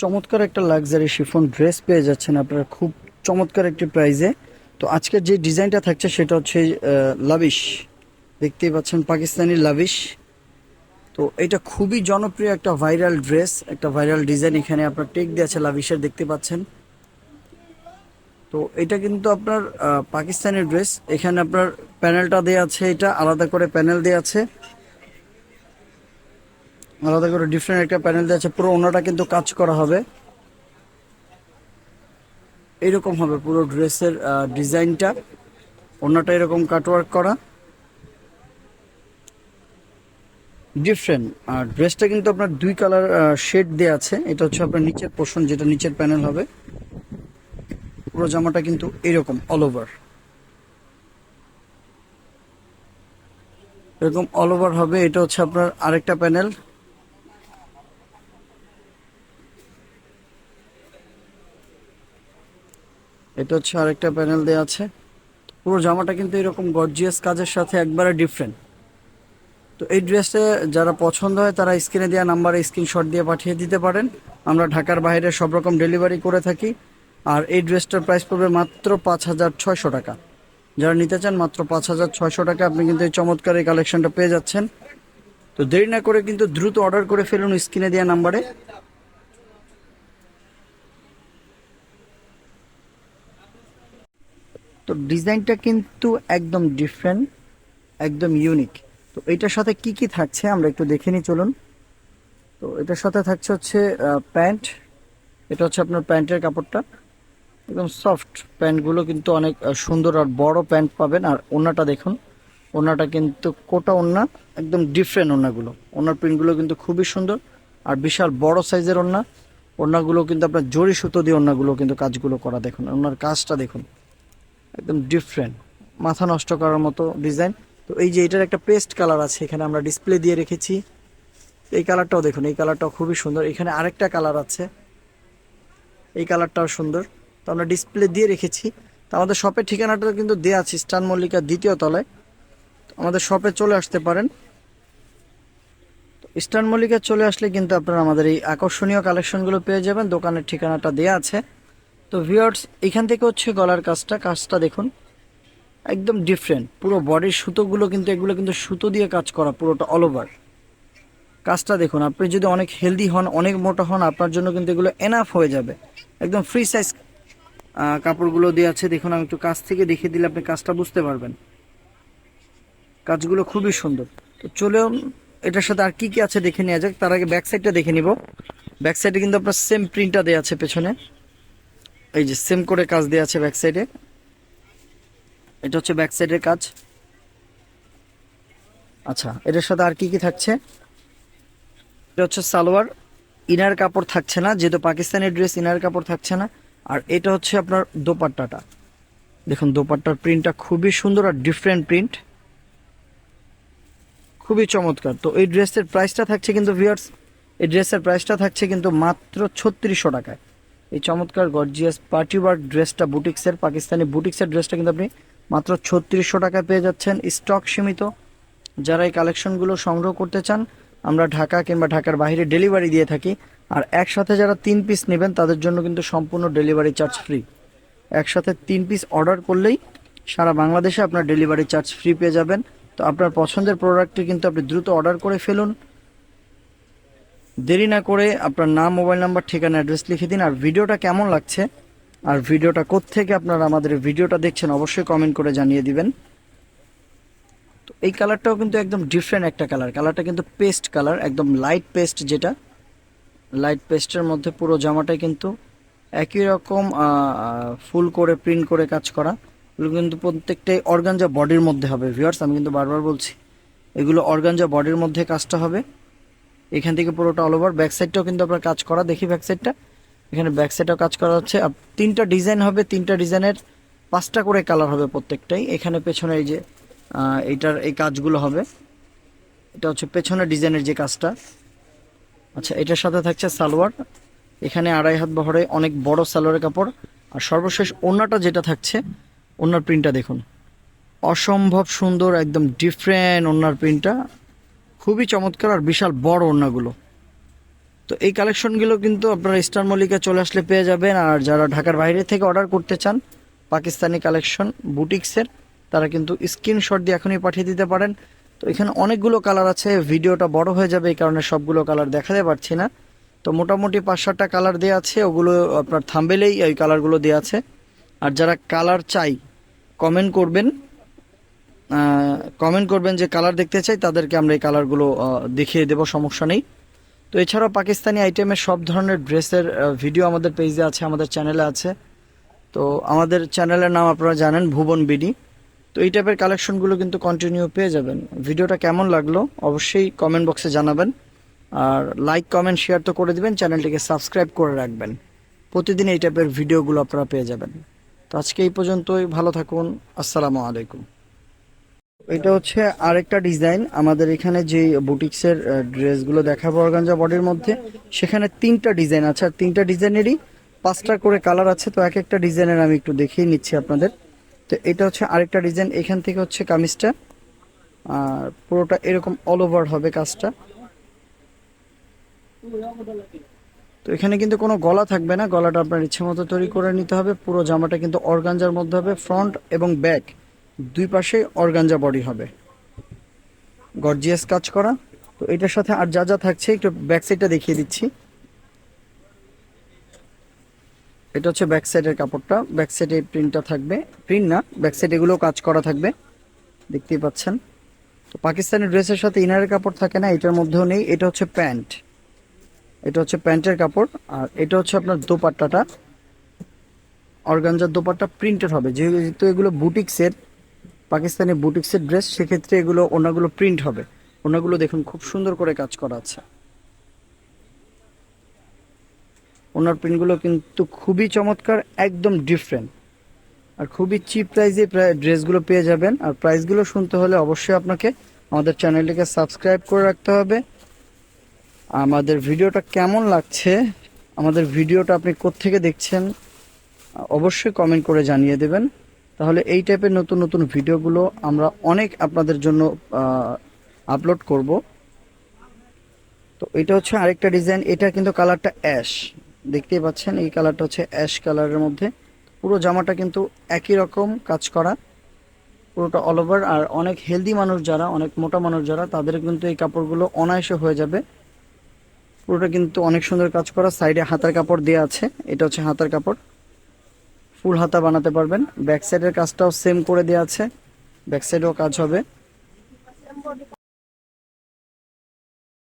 চমৎকার একটা luxury chiffon dress পেয়ে যাচ্ছেন আপনারা, খুব চমৎকার একটি প্রাইজে তো আজকের যে ডিজাইনটা থাকছে সেটা হচ্ছে লাভিশ দেখতেই পাচ্ছেন পাকিস্তানি লাভিশ তো এটা খুবই জনপ্রিয় একটা ভাইরাল ড্রেস একটা ভাইরাল ডিজাইন এখানে আপনার টেক দিয়ে আছে লাভিশের দেখতে পাচ্ছেন। তো এটা কিন্তু আপনার পাকিস্তানি ড্রেস এখানে আপনার প্যানেলটা দেওয়া আছে, এটা আলাদা করে প্যানেল দেওয়া আছে। আলাদা করে ডিফারেন্ট একটা প্যানেল দেওয়া আছে, পুরো ওনাটা কিন্তু কাজ করা হবে। এরকম হবে পুরো ড্রেসের ডিজাইনটা ওনাটা এরকম কাটওয়ার্ক করা। ডিফারেন্ট আর ড্রেসটা কিন্তু আপনার দুই কালার শেড দেওয়া আছে। এটা হচ্ছে আপনার নিচের পোর্শন যেটা নিচের প্যানেল হবে। পুরো জামাটা কিন্তু এরকম অল ওভার এরকম অল ওভার হবে। এটা হচ্ছে আপনার আরেকটা প্যানেল এটা হচ্ছে আরেকটা প্যানেল দেওয়া আছে। পুরো জামাটা কিন্তু এরকম গর্জিয়াস কাজের সাথে একবারে ডিফারেন্ট তো এই ড্রেসে যারা পছন্দ হয়, তারা স্ক্রিনে দেওয়া নাম্বারে স্ক্রিনশট দিয়ে পাঠিয়ে দিতে পারেন। আমরা ঢাকার বাইরে সব রকম ডেলিভারি করে থাকি। আর এই ড্রেসটার প্রাইস পড়বে মাত্র পাঁচ হাজার ছয়শো টাকা। যারা নিতে চান, মাত্র পাঁচ হাজার ছয়শো টাকা আপনি কিন্তু এই চমৎকার এই কালেকশনটা পেয়ে যাচ্ছেন। তো দেরি না করে কিন্তু দ্রুত অর্ডার করে ফেলুন স্ক্রিনে দেওয়া নাম্বারে তো ডিজাইনটা কিন্তু একদম ডিফারেন্ট একদম ইউনিক তো এটার সাথে কি কি থাকছে আমরা একটু দেখে নিই, চলুন। তো এটার সাথে থাকছে হচ্ছে প্যান্ট। এটা হচ্ছে আপনার প্যান্টের কাপড়টা। একদম সফট প্যান্টগুলো কিন্তু অনেক সুন্দর আর বড় প্যান্ট পাবেন। আর ওনাটা দেখুন ওনাটা কিন্তু কোটা ওনা একদম ডিফারেন্ট ওনাগুলো ওনার প্রিন্টগুলো কিন্তু খুবই সুন্দর আর বিশাল বড় সাইজের ওনা ওনাগুলো কিন্তু আপনার জরি সুতো দিয়ে ওনাগুলো কিন্তু কাজগুলো করা দেখুন। ওনার কাজটা দেখুন। একদম ডিফারেন্ট মাথা নষ্ট করার মতো ডিজাইন তো এই যে এটার একটা পেস্ট কালার আছে, এখানে আমরা ডিসপ্লে দিয়ে রেখেছি। এই কালারটাও দেখুন, এই কালারটাও খুবই সুন্দর। এখানে আরেকটা কালার আছে। এই কালারটাও সুন্দর। তো আমরা ডিসপ্লে দিয়ে রেখেছি। তো আমাদের শপের ঠিকানাটা কিন্তু দেওয়া আছে স্টান মল্লিকার দ্বিতীয় তলায়। আমাদের শপে চলে আসতে পারেন। স্টান মল্লিকা চলে আসলে কিন্তু আপনারা আমাদের এই আকর্ষণীয় কালেকশনগুলো পেয়ে যাবেন। দোকানের ঠিকানাটা দেওয়া আছে। তো ভিউয়ার্স এখান থেকে হচ্ছে গলার কাজটা কাজটা দেখুন। একদম ডিফারেন্ট পুরো বডির সুতোগুলো কিন্তু, এগুলো কিন্তু সুতো দিয়ে কাজ করা, পুরোটা অল ওভার কাজটা দেখুন, আপনি যদি অনেক হেলদি হন, অনেক মোটা হন, আপনার জন্য কিন্তু এগুলো এনাফ হয়ে যাবে। একদম ফ্রি সাইজ কাপড়গুলো দেওয়া আছে। দেখুন, আমি একটু কাছ থেকে দেখিয়ে দিলে আপনি কাজটা বুঝতে পারবেন। কাজগুলো খুবই সুন্দর। তো চলেও এটার সাথে আর কি কি আছে দেখে নেওয়া যাক। তার আগে ব্যাক সাইডটা দেখে নিব। ব্যাক সাইডে কিন্তু আপনার সেম প্রিন্টটা দেওয়া আছে পেছনে। এই যে সেম করে কাজ দেওয়া আছে ব্যাক সাইডে এটা হচ্ছে ব্যাক সাইডের কাজ। আচ্ছা এটার সাথে আর কি কি থাকছে? এটা হচ্ছে সালোয়ার। ইনার কাপড় থাকছে না, যেহেতু পাকিস্তানি ড্রেস ইনার কাপড় থাকছে না। আর এটা হচ্ছে আপনার দোপাট্টাটা। দেখুন, দোপাট্টার প্রিন্টটা খুবই সুন্দর আর ডিফারেন্ট প্রিন্ট খুবই চমৎকার। তো এই ড্রেসের প্রাইসটা থাকছে কিন্তু ভিউয়ার্স এই ড্রেসের প্রাইসটা থাকছে কিন্তু মাত্র ছত্রিশশো টাকায়। এই চমৎকার গর্জিয়াস পার্টি ড্রেসটা বুটিক্সের পাকিস্তানি বুটিক্সের ড্রেসটা কিন্তু আপনি মাত্র ছত্রিশশো টাকায় পেয়ে যাচ্ছেন। স্টক সীমিত। যারা এই কালেকশনগুলো সংগ্রহ করতে চান, আমরা ঢাকা কিংবা ঢাকার বাইরে ডেলিভারি দিয়ে থাকি। আর একসাথে যারা তিন পিস নেবেন, তাদের জন্য কিন্তু সম্পূর্ণ ডেলিভারি চার্জ ফ্রি একসাথে তিন পিস অর্ডার করলেই সারা বাংলাদেশে আপনার ডেলিভারি চার্জ ফ্রি পেয়ে যাবেন। তো আপনার পছন্দের প্রোডাক্টটি কিন্তু আপনি দ্রুত অর্ডার করে ফেলুন। দেরি না করে আপনার নাম, মোবাইল নাম্বার, ঠিকানা, অ্যাড্রেস লিখে দিন। আর ভিডিওটা কেমন লাগছে? আর ভিডিওটা কোত্থেকে আপনারা আমাদের ভিডিওটা দেখছেন, অবশ্যই কমেন্ট করে জানিয়ে দিবেন। তো এই কালারটাও কিন্তু একদম ডিফারেন্ট একটা কালার কালারটা কিন্তু পেস্ট কালার একদম লাইট পেস্ট যেটা। লাইট পেস্টের মধ্যে পুরো জামাটাই কিন্তু একই রকম ফুল করে প্রিন্ট করে কাজ করা। এগুলো কিন্তু প্রত্যেকটাই অর্গানজা বডির মধ্যে হবে। ভিউয়ার্স আমি কিন্তু বারবার বলছি, এগুলো অর্গানজা বডির মধ্যে কাজটা হবে। এখান থেকে পুরোটা অল ওভার ব্যাক সাইডটাও কিন্তু আপনার কাজ করা। দেখি ব্যাক সাইডটা এখানে ব্যাক সাইডটাও কাজ করা হচ্ছে। আর তিনটা ডিজাইন হবে, তিনটা ডিজাইনের পাঁচটা করে কালার হবে প্রত্যেকটাই। এখানে পেছনে এই যে এইটার এই কাজগুলো হবে। এটা হচ্ছে পেছনের ডিজাইনের যে কাজটা। আচ্ছা এটার সাথে থাকছে সালোয়ার। এখানে আড়াই হাত বহরে অনেক বড় সালোয়ারের কাপড়। আর সর্বশেষ ওড়নাটা যেটা থাকছে, ওড়নার প্রিন্টটা দেখুন। অসম্ভব সুন্দর, একদম ডিফারেন্ট ওড়নার প্রিন্টটা খুবই চমৎকার আর বিশাল বড় ওড়নাগুলো তো এই কালেকশনগুলো কিন্তু আপনারা স্টার মল্লিকা চলে আসলে পেয়ে যাবেন আর যারা ঢাকার বাইরে থেকে অর্ডার করতে চান, পাকিস্তানি কালেকশন, বুটিক্সের, তারা কিন্তু স্ক্রিনশট দিয়ে এখনই পাঠিয়ে দিতে পারেন। তো এখানে অনেকগুলো কালার আছে, ভিডিওটা বড় হয়ে যাবে, এই কারণে সবগুলো কালার দেখাতে পারছি না। তো মোটামুটি পাঁচ সাতটা কালার দেওয়া আছে, ওগুলো আপনার থাম্বেলেই ওই কালারগুলো দেওয়া আছে। আর যারা কালার চাই কমেন্ট করবেন। কমেন্ট করবেন যে কালার দেখতে চাই, তাদেরকে আমরা এই কালারগুলো দেখিয়ে দেবো, সমস্যা নেই। তো এছাড়াও পাকিস্তানি আইটেমের সব ধরনের ড্রেসের ভিডিও আমাদের পেজে আছে, আমাদের চ্যানেলে আছে। তো আমাদের চ্যানেলের নাম আপনারা জানেন, ভুবন বিডি। তো এই টাইপের কালেকশনগুলো কিন্তু কন্টিনিউ পেয়ে যাবেন। ভিডিওটা কেমন লাগল, অবশ্যই কমেন্ট বক্সে জানাবেন। আর লাইক কমেন্ট শেয়ার তো করে দিবেন চ্যানেলটিকে সাবস্ক্রাইব করে রাখবেন। প্রতিদিন এই টাইপের ভিডিওগুলো আপনারা পেয়ে যাবেন। তো আজকে এই পর্যন্তই, ভালো থাকুন, আসসালামু আলাইকুম। এটা হচ্ছে আরেকটা ডিজাইন। আমাদের এখানে যে বুটিক্সের ড্রেসগুলো দেখাবো অর্গানজা বডির মধ্যে, সেখানে তিনটা ডিজাইন আছে। আর তিনটা ডিজাইনেরই পাঁচটা করে কালার আছে, তো এক একটা ডিজাইনের আমি একটু দেখিয়ে নিচ্ছি আপনাদের। তো এটা হচ্ছে আরেকটা ডিজাইন, এখান থেকে হচ্ছে কামিজটা। আর পুরোটা এরকম অল ওভার হবে কাজটা। তো এখানে কিন্তু কোনো গলা থাকবে না, গলাটা আপনার ইচ্ছে মতো তৈরি করে নিতে হবে। পুরো জামাটা কিন্তু অর্গানজার মধ্যে হবে ফ্রন্ট এবং ব্যাক দুই পাশে অর্গানজা বডি হবে। গর্জিয়াস কাজ করা। তো এটার সাথে আর যা যা থাকছে, একটু ব্যাক সাইডটা দেখিয়ে দিচ্ছি। এটা হচ্ছে ব্যাক সাইডের কাপড়টা। ব্যাক সাইডে প্রিন্টটা থাকবে। প্রিন্ট না ব্যাক সাইড এগুলো কাজ করা থাকবে। দেখতেই পাচ্ছেন। তো পাকিস্তানি ড্রেসের সাথে ইনারের কাপড় থাকে না, এটার মধ্যেও নেই। এটা হচ্ছে প্যান্ট। এটা হচ্ছে প্যান্টের কাপড়। আর এটা হচ্ছে আপনার দোপাট্টাটা। অর্গানজার দোপাট্টা প্রিন্টেড হবে। যেহেতু এগুলো বুটিক্সের পাকিস্তানি বুটিক্সের ড্রেস, সেক্ষেত্রে এগুলো, ওনাগুলো প্রিন্ট হবে। ওনাগুলো দেখুন, খুব সুন্দর করে কাজ করা আছে। ওনার প্রিন্টগুলো কিন্তু খুবই চমৎকার, একদম ডিফারেন্ট আর খুবই চিপ প্রাইসে ড্রেসগুলো পেয়ে যাবেন। আর প্রাইসগুলো শুনতে হলে অবশ্যই আপনাকে আমাদের চ্যানেলটিকে সাবস্ক্রাইব করে রাখতে হবে। আমাদের ভিডিওটা কেমন লাগছে, আমাদের ভিডিওটা আপনি কোত্থেকে দেখছেন, অবশ্যই কমেন্ট করে জানিয়ে দেবেন। তাহলে এই টাইপের নতুন নতুন ভিডিওগুলো আমরা অনেক আপনাদের জন্য আপলোড করব। তো এটা হচ্ছে আরেকটা ডিজাইন এটা কিন্তু কালারটা অ্যাশ দেখতেই পাচ্ছেন, এই কালারটা হচ্ছে অ্যাশ কালারের মধ্যে। পুরো জামাটা কিন্তু একই রকম কাজ করা। পুরোটা অল ওভার আর অনেক হেলদি মানুষ যারা, অনেক মোটা মানুষ যারা, তাদের কিন্তু এই কাপড়গুলো অনায়াসে হয়ে যাবে। পুরোটা কিন্তু অনেক সুন্দর কাজ করা। সাইডে হাতার কাপড় দেওয়া আছে, এটা হচ্ছে হাতার কাপড়। ফুল হাতা বানাতে পারবেন। ব্যাক সাইডের কাজটাও সেম করে দেওয়া আছে। ব্যাক সাইডেও কাজ হবে।